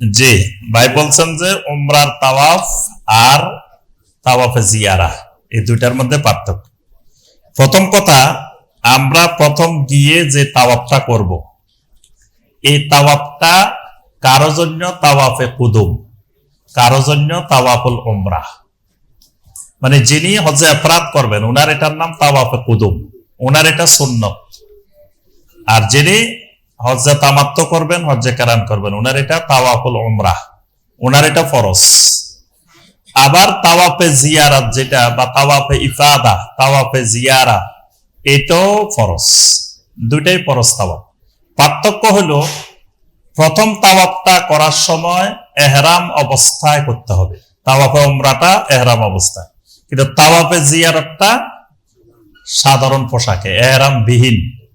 জি, ভাই বলছেন যে উমরার তাওয়াফ আর তাওয়াফে জিয়ারা, এই দুইটার মধ্যে পার্থক্য। প্রথম কথা, আমরা প্রথম গিয়ে যে তাওয়াফটা করব, এই তাওয়াফটা কারও জন্য তাওয়াফে কুদুম, কারও জন্য তাওয়াফুল উমরা। মানে যিনি হজে অপরাধ করবেন ওনার এটার নাম তাওয়াফে কুদুম ওনার এটা সুন্নত। আর যিনি হজ্জে তামাত্ম করবেন, হজ্জে কারান করবেন। ওনার এটা তাওয়াফুল উমরা। ওনার এটা ফরজ। আবার তাওয়াফে জিয়ারাত যেটা বা তাওয়াফে ইফাদা, তাওয়াফে জিয়ারা, এটাও ফরজ। দুইটাই ফরজ তাওয়াফ। পার্থক্য হলো, প্রথম তাওয়াফটা করার সময় এহরাম অবস্থায় করতে হবে। তাওয়াফে উমরাটা এহরাম অবস্থায়। কিন্তু তাওয়াফে জিয়ারতটা সাধারণ পোশাকে এহরাম বিহীন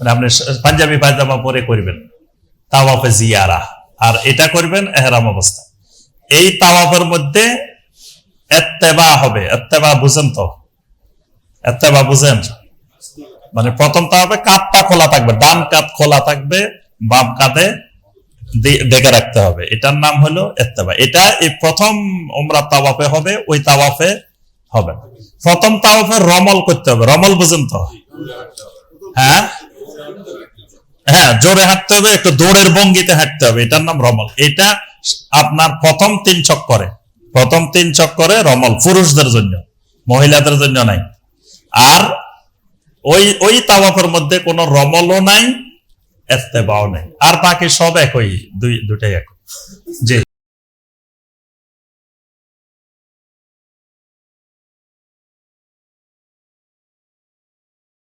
মানে আপনি পাঞ্জাবি পায়জামা পরে করবেন। তাওয়াফে জিয়ারা। আর এটা করবেন এহরাম অবস্থা। এই তাওয়াফের মধ্যে এত্তেবা হবে। এত্তেবা বুঝেন তো? এত্তেবা বুঝেন? মানে প্রথম তাওয়াফে কাতটা খোলা থাকবে, ডান কাত খোলা থাকবে, বাম কাঁধে ডেকে রাখতে হবে। এটার নাম হলো এত্তেবা। এটা এই প্রথম ওমরা তাওয়াফে হবে, ওই তাওয়াফে হবে। প্রথম তাওয়াফে রমল করতে হবে। রমল বুঝেন তো? হ্যাঁ? জোরে হাঁটতে হবে, একটু দৌড়ের ভঙ্গিতে হাঁটতে হবে। এটার নাম রমল। এটা আপনার প্রথম তিন চক্করে প্রথম তিন চক্করে রমল, পুরুষদের জন্য, মহিলাদের জন্য নাই। আর ওই ওই তাওয়াফের মধ্যে কোনো রমলও নাই এস্তেবাও নাই। আর বাকি সব একই, দুই দুটাই এক জি।